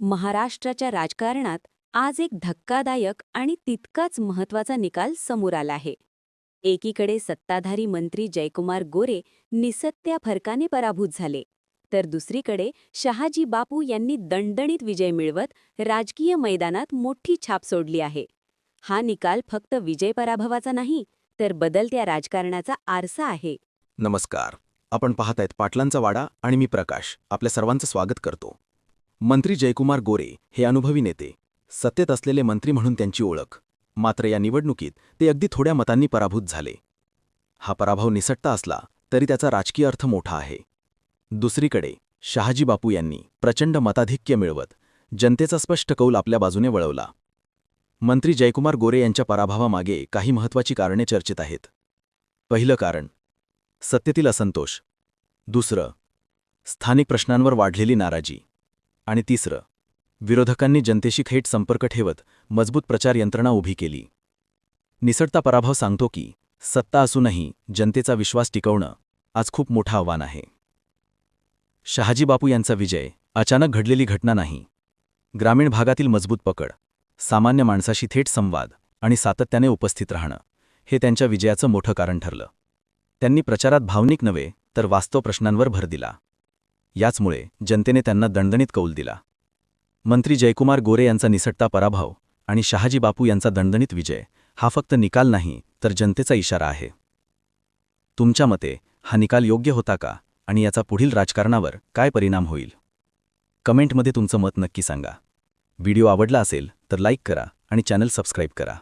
महाराष्ट्राच्या राजकारणात आज एक धक्कादायक आणि तितकाच महत्त्वाचा निकाल समोर आला आहे. एकीकडे सत्ताधारी मंत्री जयकुमार गोरे निसत्या फरकाने पराभूत झाले तर दुसरीकडे शहाजी बापू यांनी दणदणीत विजय मिळवत राजकीय मैदानात मोठी छाप सोडली आहे. हा निकाल फक्त विजय पराभवाचा नाही तर बदलत्या राजकारणाचा आरसा आहे. नमस्कार. आपण पाहतायत पाटलांचा वाडा आणि मी प्रकाश. आपल्या सर्वांचं स्वागत करतो. मंत्री जयकुमार गोरे हे अनुभवी नेते. सत्तेत असलेले मंत्री म्हणून त्यांची ओळख. मात्र या निवडणुकीत ते अगदी थोड्या मतांनी पराभूत झाले. हा पराभव निसटता असला तरी त्याचा राजकीय अर्थ मोठा आहे. दुसरीकडे शहाजी बापू यांनी प्रचंड मताधिक्य मिळवत जनतेचा स्पष्ट कौल आपल्या बाजूने वळवला. मंत्री जयकुमार गोरे यांच्या पराभवामागे काही महत्त्वाची कारणे चर्चेत आहेत. पहिलं कारण सत्तेतील असंतोष. दुसरं स्थानिक प्रश्नांवर वाढलेली नाराजी. आणि तिसरं विरोधकांनी जनतेशी थेट संपर्क ठेवत मजबूत प्रचार यंत्रणा उभी केली. निसटता पराभव सांगतो की सत्ता असूनही जनतेचा विश्वास टिकवणं आज खूप मोठं आव्हान आहे. शहाजी बापू यांचा विजय अचानक घडलेली घटना नाही. ग्रामीण भागातील मजबूत पकड सामान्य माणसाशी थेट संवाद आणि सातत्याने उपस्थित राहणं हे त्यांच्या विजयाचं मोठं कारण ठरलं. त्यांनी प्रचारात भावनिक नव्हे तर वास्तव प्रश्नांवर भर दिला. याचमुळे जनतेने त्यांना दणदणीत कौल दिला. मंत्री जयकुमार गोरे यांचा निसटता पराभव आणि शहाजी बापू यांचा दणदणीत विजय हा फक्त निकाल नाही तर जनतेचा इशारा आहे. तुमच्या मते हा निकाल योग्य होता का आणि याचा पुढील राजकारणावर काय परिणाम होईल? कमेंटमध्ये तुमचं मत नक्की सांगा. व्हिडिओ आवडला असेल तर लाईक करा आणि चॅनल सबस्क्राईब करा.